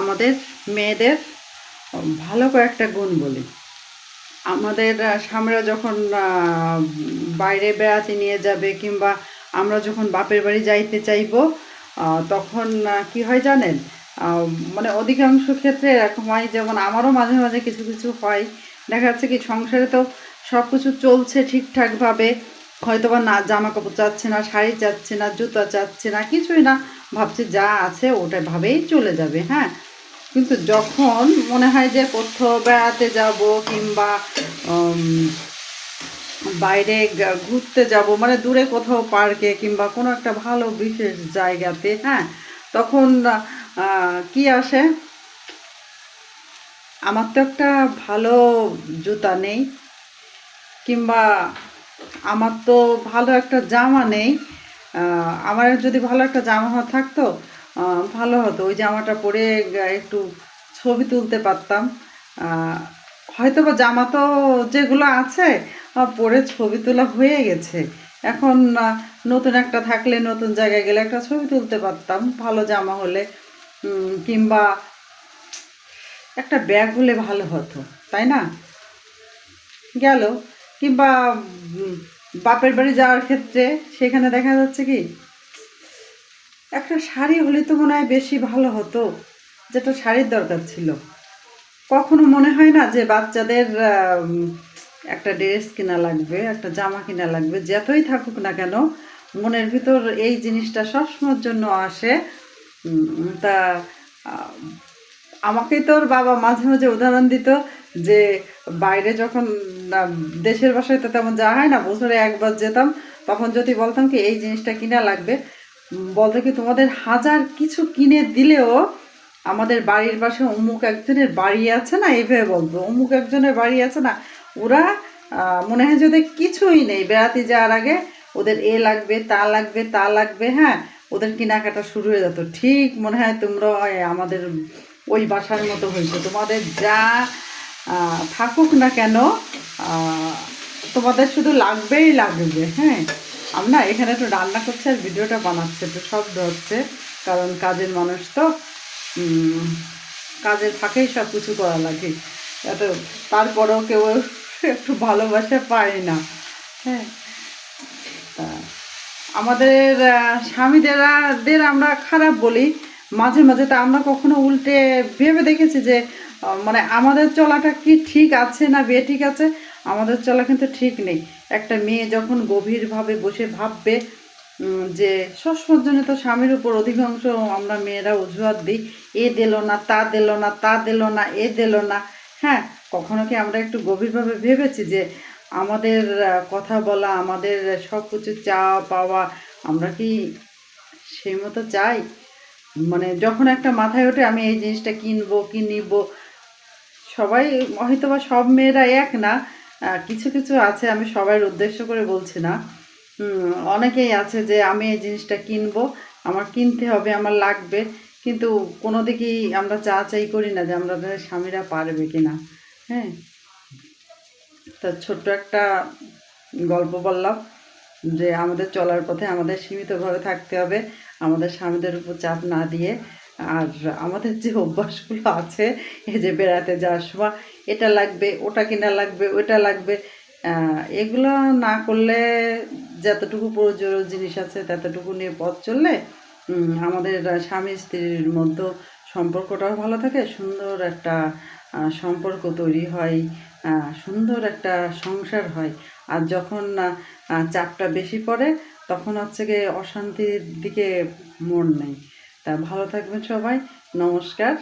আমাদের মেয়েদের ভালো কয়েকটা গুণ বলি। আমাদের স্বামীরা যখন বাইরে বেড়াতে নিয়ে যাবে কিংবা আমরা যখন বাপের বাড়ি যাইতে চাইব তখন কি হয় জানেন? মানে অধিকাংশ ক্ষেত্রে এরকম হয়, যেমন আমারও মাঝে মাঝে কিছু কিছু হয়। দেখা যাচ্ছে কি সংসারে তো সব কিছু চলছে ঠিকঠাকভাবে হয়তো বা না জামা কাপড় চাচ্ছে না, শাড়ি চাচ্ছে না, জুতা চাচ্ছে না, কিছুই না। ভাবছে যা আছে ওটা ভাবেই চলে যাবে হ্যাঁ। কিন্তু যখন মনে হয় যে কোথাও বেড়াতে যাব কিংবা বাইরে ঘুরতে যাব মানে দূরে কোথাও পার্কে কিংবা কোনো একটা ভালো বিশেষ জায়গাতে হ্যাঁ তখন কি আসে? আমার তো একটা ভালো জুতা নেই। কিংবা আমার তো ভালো একটা জামা নেই। আমার যদি ভালো একটা জামা থাকতো ভালো হতো। ওই জামাটা পরে একটু ছবি তুলতে পারতাম। হয়তো বা জামা তো যেগুলো আছে পরে ছবি তোলা হয়ে গেছে। এখন নতুন একটা থাকলে, নতুন জায়গায় গেলে একটা ছবি তুলতে পারতাম। ভালো জামা হলে কিংবা একটা ব্যাগ হলে ভালো হতো, তাই না? গেল। কিংবা বাপের বাড়ি যাওয়ার ক্ষেত্রে সেখানে দেখা যাচ্ছে কি, একটা শাড়ি হলে তো মনে হয় বেশি ভালো হতো, যেটা শাড়ির দরকার ছিল। কখনো মনে হয় না যে বাচ্চাদের একটা ড্রেস কেনা লাগবে, একটা জামা কেনা লাগবে, যতই থাকুক না কেন, মনের ভিতর এই জিনিসটা সবসময়ের জন্য আসে। তা আমাকে তোর বাবা মাঝে মাঝে উদাহরণ দিত যে বাইরে যখন দেশের বাসায় তো তেমন যাওয়া হয় না, বছরে একবার যেতাম, তখন যদি বলতাম কি, এই জিনিসটা কিনা লাগবে? বলতো কি, তোমাদের হাজার কিছু কিনে দিলেও আমাদের বাড়ির পাশে অমুক একজনের বাড়ি আছে না? এইভাবে বলতো। অমুক একজনের বাড়ি আছে না, ওরা মনে হয় যে ওদের কিছুই নেই। বেড়াতে যাওয়ার আগে ওদের এ লাগবে, তা লাগবে তা লাগবে হ্যাঁ ওদের কেনাকাটা শুরু হয়ে যেত। ঠিক মনে হয় তোমরা আমাদের ওই বাসার মতো হয়েছে। তোমাদের যা থাকুক না কেন তোমাদের শুধু লাগবেই লাগবে হ্যাঁ? আমরা এখানে একটু রান্না করছে আর ভিডিওটা বানাচ্ছে একটু শব্দ হচ্ছে কারণ কাজের মানুষ তো কাজের ফাঁকেই সব কিছু করা লাগে। এত, তারপরেও কেউ একটু ভালোবাসা পায় না হ্যাঁ? আমাদের স্বামীদেরা দের আমরা খারাপ বলি মাঝে মাঝে তা আমরা কখনো উল্টে ভেবে দেখেছি যে মানে আমাদের চলাটা কি ঠিক আছে না বে ঠিক আছে? আমাদের চলা কিন্তু ঠিক নেই। একটা মেয়ে যখন গভীরভাবে বসে ভাববে যে তো স্বামীর উপর অধিকাংশ আমরা মেয়েরা অজুহাত দিই, এ দিল না, তা দিল না, তা দিল না, এ দিল না হ্যাঁ কখনো কি আমরা একটু গভীরভাবে ভেবেছি যে আমাদের কথা বলা, আমাদের সব কিছু চাওয়া পাওয়া আমরা কি সেই মতো চাই? মানে যখন একটা মাথায় ওঠে, আমি এই জিনিসটা কিনবো, কি নিব, সবাই হয়তো বা সব মেয়েরা এক না কিছু কিছু আছে আমি সবার উদ্দেশ্য করে বলছি না। অনেকেই আছে যে আমি এই জিনিসটা কিনবো, আমার কিনতে হবে, আমার লাগবে, কিন্তু কোনো দিকেই আমরা চা চাই করি না যে আমাদের স্বামীরা পারবে কি না হ্যাঁ? তা ছোট্ট একটা গল্প বললাম যে আমাদের চলার পথে আমাদের সীমিতভাবে থাকতে হবে আমাদের স্বামীদের উপর চাপ না দিয়ে আর আমাদের যে অভ্যাসগুলো আছে, এই যে বেড়াতে যাওয়ার সময় এটা লাগবে, ওটা কিনা লাগবে ওটা লাগবে এগুলো না করলে যতটুকু প্রয়োজন জিনিস আছে ততটুকু নিয়ে পথ চললে আমাদের স্বামী স্ত্রীর মধ্যে সম্পর্কটাও ভালো থাকে, সুন্দর একটা সম্পর্ক তৈরি হয় সুন্দর একটা সংসার হয়। আর যখন চাপটা বেশি পড়ে তখন হচ্ছে গিয়ে অশান্তির দিকে মন নেই। তা ভালো থাকবেন সবাই নমস্কার।